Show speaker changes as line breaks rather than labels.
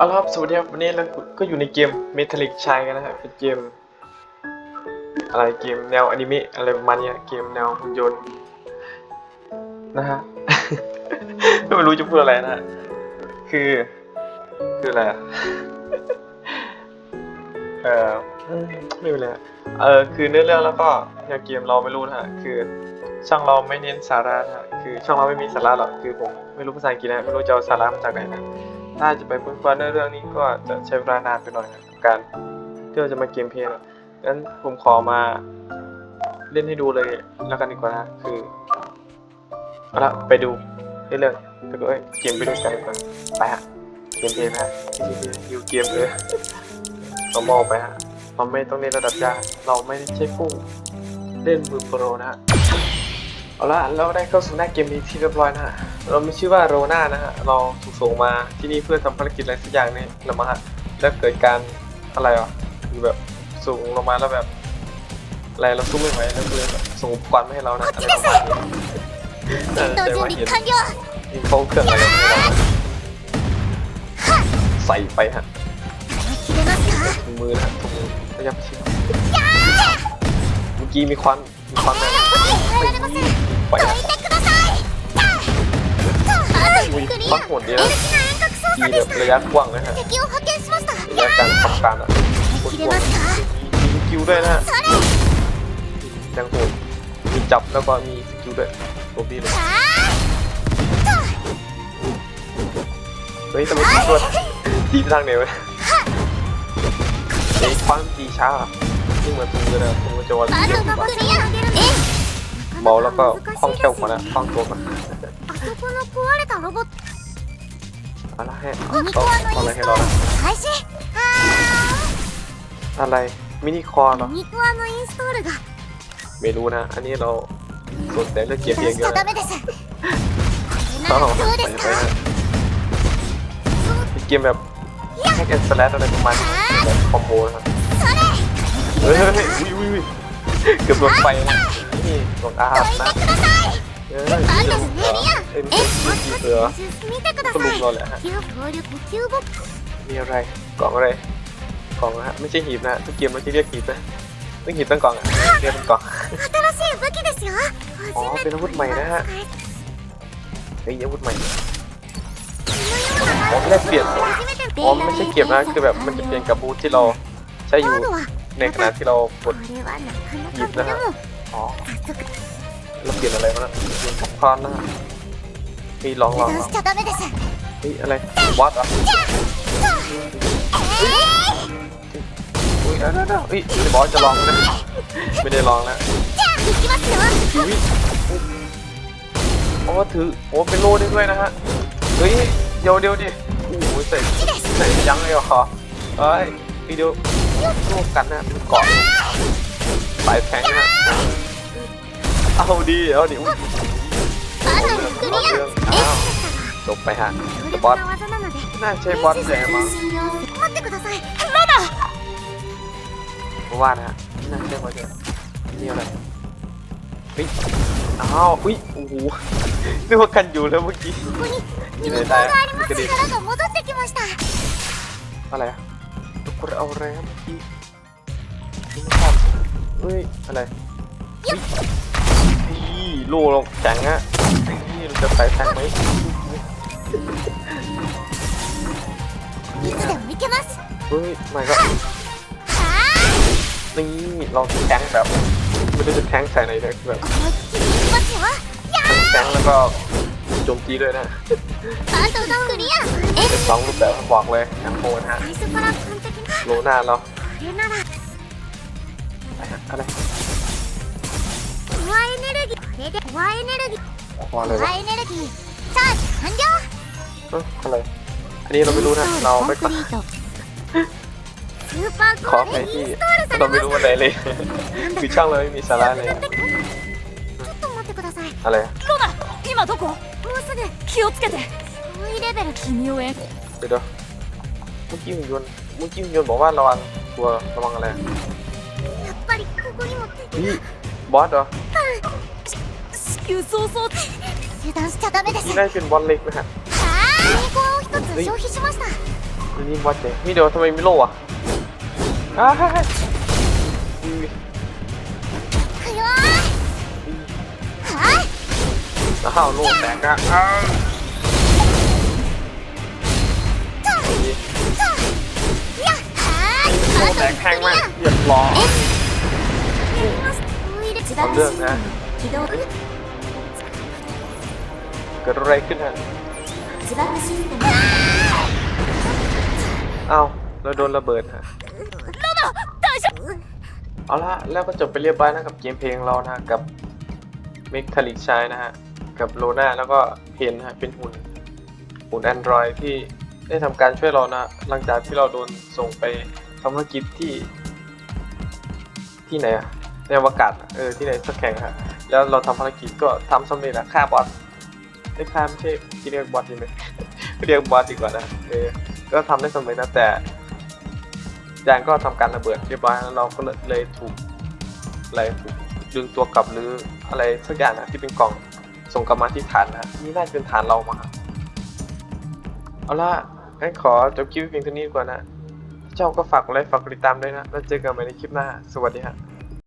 เอาละครับสวัสดีครับวันนี้เราก็อยู่ในเกม Metallic ชายกันนะครับเป็นเกม อะไรเกมแนวอนิเมะอะไรประมาณเนี้ยเกมแนวหุ่นยนต์นะฮะ ไม่รู้จะพูดอะไรนะฮะคือ คืออะไรอะเออไม่เป็นไรเออคือเนื้อเรื่องแล้วก็แนวเกมเราไม่รู้นะฮะคือช่องเราไม่เน้นสาระนะฮะคือช่องเราไม่มีสาระหรอกคือผมไม่รู้ภาษาอังกฤษนะไม่รู้จะเอาสาระมาจากไหนนะ ถ้าจะไปค้นคว้าเนื้อเรื่องนี้ก็จะใช้เวลานานไปหน่อยกับการที่เราจะมาเกมเพลย์นะงั้นผมขอมาเล่นให้ดูเลยแล้วกันดีกว่านะคือเอาละไปดูเรื่องแล้วก็เอ้ยเกมไปด้วยกันดีกว่าไปฮะเกมเพลย์นะฮะอยู่เกมเลยเรามองไปฮะเราไม่ต้องเล่นระดับยากเราไม่ใช่ผู้เล่นมือโปรนะฮะ เอาละเราได้เข้าสู่หน้าเกมนี้ที่เรียบร้อยนะเรามีชื่อว่าโรน่านะฮะ เราถูกส่งมาที่นี่เพื่อทำภารกิจอะไรสักอย่างนี่แลมาฮะ แล้วเกิดการอะไรอะคือแบบส่งลงมาแล้วแบบอะไรเราสู้ไม่ไหวแล้วคือส่งอุกรณ์มาให้เรานะอะไรประมาณนี้เแต่ว่าเห็น
ยิ
งเข้าเครื่องอะไรใส่ไปฮะมือนะถุงมือพยับชิมเมื่อกี้มีควันมีควัน
เลย
ไปนะอุ้ยพักหมด
เนี้
ย
มี
แบระยะกว้างนะฮะระยะการทำการอะมีสกิลด้วยนะฮะยังโหดมีจับแล้วก็มีสกิลด้วยตัวนี้เลยเฮ้ยทำไมตัวตีไทางไหนวะไอ้ความตีช้าที่เหมือนตัวเลยนะตัวจะวันเดี
ย
เบาแล้วก็คล่องแคล่วกว่านะคล่องตัวกว่า
あそこの壊れたロボット
เอาละให้
ミニ
ต้
コ
อง
アの
เอาอะไร
インス
ให้
ト
เรา
ール
นะ
開始あ
อะไรมินิคอร์เหรอ
ーミニコアのインストールが
ไม่รู้นะ อันนี้เราสนใจเรื่องเกม
油
เพีย
断
ง
し
เดียว
ちゃダ
นะ
メですこれな
อ้าว
らどうで
ใส่
す
ไป
か
นะเป็นเกมแบบแฮกแอนด์สแลชอะไรประมาณนี้แบบคอมโบนะครับ
それ
เฮ้ยเฮ้ยเฮ้ยอุ้ยอุ้ยอุ้ยเกือบโดนไฟนะ นี่โดนอา
ど
บ
いて
นะ
ください
เอ้ย
なん
นี่
で
โด
す
น
ね
เหรอ
リア
เอ้ย
え
ไม่
も
ใช่
し
ผี
も
เสือ
し見てくだ
ก็
さ
ลุ
い
มเราแหละฮะ
火を協力キューボックス
มีอะไรกล่องอะไรกล่องนะฮะไม่ใช่หีบนะทุกเกมมันจะเรียกหีบนะต้องหีบตั้งกล่องอ่ะเรียกเป็นกล่อง
新しい武器ですよ
อ๋อเป็นอาวุธใหม่นะฮะ เฮ้ยอาวุธใหม่อ๋อไม่ได้เปลี่ยนเหรออ๋อมันไม่ใช่เก็บนะคือแบบมันจะเปลี่ยนกับบูทที่เราใช้อยู่
カードは
ในขณะที่เราก
こ
ด
れはなかな
หยิ
か
บ
こ
นะ
れ
ฮะ
も
เราเปลี่ยนอะไรมาแล้วยนกับพานหน้ามีลองลองลองนี่อะไรวัดอะอุ้ยเดี๋ยวเดี๋ยวเฮ้ยบอสจะลองนะไม่ได้ลองแล้วอุ้ยโอ้ถือโอ้เป็นโล่ได้ด้วยนะฮะเฮ้ยเดี๋ยวเดี๋ยวดิโอ้ยใส่ใส่ยั้งเลยเหรอเฮ้ยทีเดียวร่วมกันนะมันเกาะ ลายแทงนะเอาดีเอาดิ
เอา
เรื่องอ้าวจบไปฮะบอสน่าใช่บอสแต่มั้งว่าะฮะน่ใช่บอสเลยวอะไรอ้าวอุ้ย โอ้โหนึกว่ากันอยู่แล้วเมื่อกี้นี่
เล
ได้กรดิ่อะไรอะทุกคนเอาอะไรเมื่อกี้งควา เฮ้ยอะไรเฮ้ยนี่โล่เราแข็งอะนี่เราจะใส่แทงไหม
いつでも行けます
เฮ้ยไม่ก็
は
นี่เราแทงแบบไม่ได้จะแทงใส่ไหนเลยแบบ
ー思いっきり行きますよや
แทงแล้วก็โจมตีด้วยนะ
ーあとクリアえ
เป็นสองรูปแบบบอกเลยอย่างโหดฮะ
最初から完璧な
โลหน้าเรา
これなら
อะไร
コアエネルギーこれでコアエネルギー
พอเลย
コ
วะ
アエネルギーチャージ完了
เอ้าอะไร อันนี้เราไม่รู้นะ เราไม่
コンプリートスーパー
ข
コ
อ
ア
ไป
がイン
ที่
ストールさ
เรา
れま
ไม่
し
รู้อะไรเลย
たなんだ
คือช่องเราไม่มีสาระเลย
ちょっと待ってください
อะไร
ロナ今どこ
もうすぐ
気をつけて
遠いレベル
君をえ
เดี๋ยวเดี๋ยวเมื่อกี้หุ่นยนต์เมื่อกี้หุ่นยนต์บอกว่าระวังตัวระวังอะไร นี่บอสเหรอ
地球創造地
油断しไม่ได้
นี่น่าจะเป็นบอสเล็กนะฮะ
栄光を一つ消費しました
ตัวนี่บอสเหญ่นี่เดี๋ยวทำไมไม่โล่อะฮ่าฮ่า
ฮ่าーはい
อ้าวโล่แตกอะอ้าวたた
やっはーい
โล่แตกแข็งมากเดือดร้อ
น
เำเรื่องนะเกิดอะไรขึ้นฮะ
เอา
เราโดนระเบิดฮะเอาละแล้วก็จบไปเรียบร้อยนะกับเกมเพลงเรานะกับเมกทาลิกชายนะฮะ กับโลน่าแล้วก็เพนฮะเป็นหุ่นหุ่นแอนดรอยที่ได้ทำการช่วยเรานะ หลังจากที่เราโดนส่งไปทำธุรกิจที่ที่ไหนอะ ในอวกาศเออที่ไหนสักแห่งอะฮะแล้วเราทำภารกิจก็ทำสำเร็จนะฆ่าบอสไม่ฆ่าไม่ใช่ที่เรียกบอสใช่ไหมเรียกบอสดีกว่านะเออก็ทำได้สำเร็จนะแต่ยานก็ทำการระเบิดเรียบร้อยแล้วเราก็เลยถูกอะไรถูกดึงตัวกลับหรืออะไรสักอย่างนะที่เป็นกล่องส่งกลับมาที่ฐานนะนี่น่าจะเป็นฐานเรามาครับเอาล่ะงั้นขอจบคลิปเพียงเท่านี้ดีกว่านะถ้าก็ฝากกดไลค์ฝากติดตามด้วยนะ แล้วเจอกันใหม่ในคลิปหน้า สวัสดีฮะ